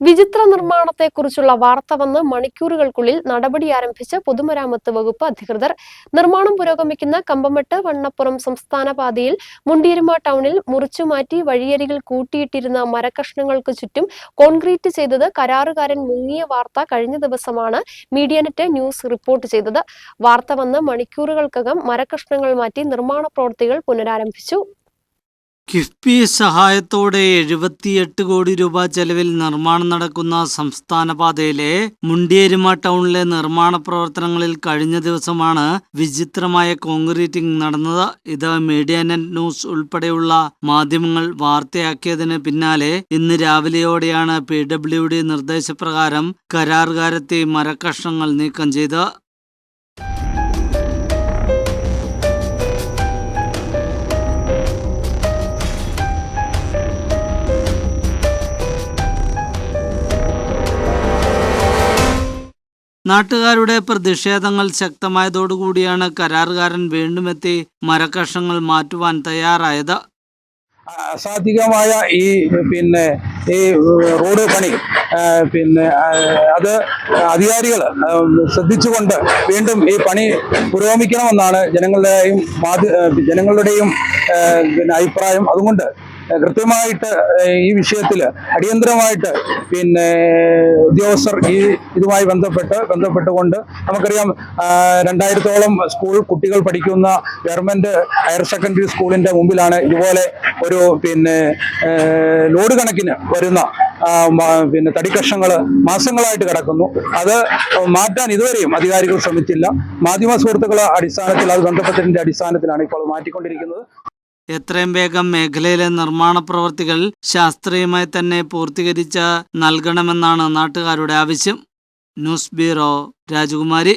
വിചിത്ര നിർമ്മാണത്തെക്കുറിച്ചുള്ള വാർത്ത വന്ന് മണിക്കൂറുകൾക്കുള്ളിൽ നടപടി ആരംഭിച്ച പൊതുമരാമത്ത് വകുപ്പ് അധികൃതർ. നിർമ്മാണം പുരോഗമിക്കുന്ന കമ്പമട്ട് വണ്ണപ്പുറം സംസ്ഥാന പാതയിൽ മുണ്ടിയരുമ ടൗണിൽ മുറിച്ചുമാറ്റി വഴിയരികിൽ കൂട്ടിയിട്ടിരുന്ന മരക്കഷ്ണങ്ങൾക്ക് ചുറ്റും കോൺക്രീറ്റ് ചെയ്തത് കരാറുകാരൻ മുങ്ങിയ വാർത്ത കഴിഞ്ഞ ദിവസമാണ് മീഡിയനെറ്റ് ന്യൂസ് റിപ്പോർട്ട് ചെയ്തത്. വാർത്ത വന്ന് മണിക്കൂറുകൾക്കകം മരക്കഷ്ണങ്ങൾ മാറ്റി നിർമ്മാണ പ്രവൃത്തികൾ പുനരാരംഭിച്ചു. കിഫ്ബി സഹായത്തോടെ എഴുപത്തിയെട്ട് കോടി രൂപ ചെലവിൽ നിർമ്മാണം നടക്കുന്ന സംസ്ഥാന പാതയിലെ മുണ്ടിയേരുമ ടൗണിലെ നിർമ്മാണ പ്രവർത്തനങ്ങളിൽ കഴിഞ്ഞ ദിവസമാണ് വിചിത്രമായ കോൺക്രീറ്റിംഗ് നടന്നത്. ഇത് മീഡിയ നെറ്റ് ന്യൂസ് ഉൾപ്പെടെയുള്ള മാധ്യമങ്ങൾ വാർത്തയാക്കിയതിന് പിന്നാലെ ഇന്ന് രാവിലെയോടെയാണ് പി ഡബ്ല്യു ഡി നിർദ്ദേശപ്രകാരം കരാറുകാരെത്തി മരക്കഷ്ണങ്ങൾ നീക്കം ചെയ്ത് നാട്ടുകാരുടെ പ്രതിഷേധങ്ങൾ ശക്തമായതോടുകൂടിയാണ് കരാറുകാരൻ വീണ്ടുമെത്തി മരക്കഷങ്ങൾ മാറ്റുവാൻ തയ്യാറായത്. അസാധികമായ ഈ പിന്നെ ഈ റോഡ് പണി പിന്നെ അത് അധികാരികൾ ശ്രദ്ധിച്ചുകൊണ്ട് വീണ്ടും ഈ പണി പുരോഗമിക്കണമെന്നാണ് ജനങ്ങളുടെയും ജനങ്ങളുടെയും പിന്നെ അഭിപ്രായം. അതുകൊണ്ട് കൃത്യമായിട്ട് ഈ വിഷയത്തിൽ അടിയന്തരമായിട്ട് പിന്നെ ഉദ്യോഗസ്ഥർ ഈ ഇതുമായി ബന്ധപ്പെട്ട് ബന്ധപ്പെട്ടുകൊണ്ട് നമുക്കറിയാം രണ്ടായിരത്തോളം സ്കൂൾ കുട്ടികൾ പഠിക്കുന്ന ഗവൺമെന്റ് ഹയർ സെക്കൻഡറി സ്കൂളിന്റെ മുമ്പിലാണ് ഇതുപോലെ ഒരു പിന്നെ ലോഡ് കണക്കിന് വരുന്ന പിന്നെ തടിക്കഷ്ണങ്ങൾ മാസങ്ങളായിട്ട് കിടക്കുന്നു. അത് മാറ്റാൻ ഇതുവരെയും അധികാരികൾ ശ്രമിച്ചില്ല. മാധ്യമ സുഹൃത്തുക്കളുടെ അടിസ്ഥാനത്തിൽ അത് ബന്ധപ്പെട്ടതിന്റെ അടിസ്ഥാനത്തിലാണ് ഇപ്പോൾ മാറ്റിക്കൊണ്ടിരിക്കുന്നത്. എത്രയും വേഗം മേഖലയിലെ നിർമ്മാണ പ്രവൃത്തികൾ ശാസ്ത്രീയമായി തന്നെ പൂർത്തീകരിച്ച് നൽകണമെന്നാണ് നാട്ടുകാരുടെ ആവശ്യം. ന്യൂസ് ബ്യൂറോ രാജകുമാരി.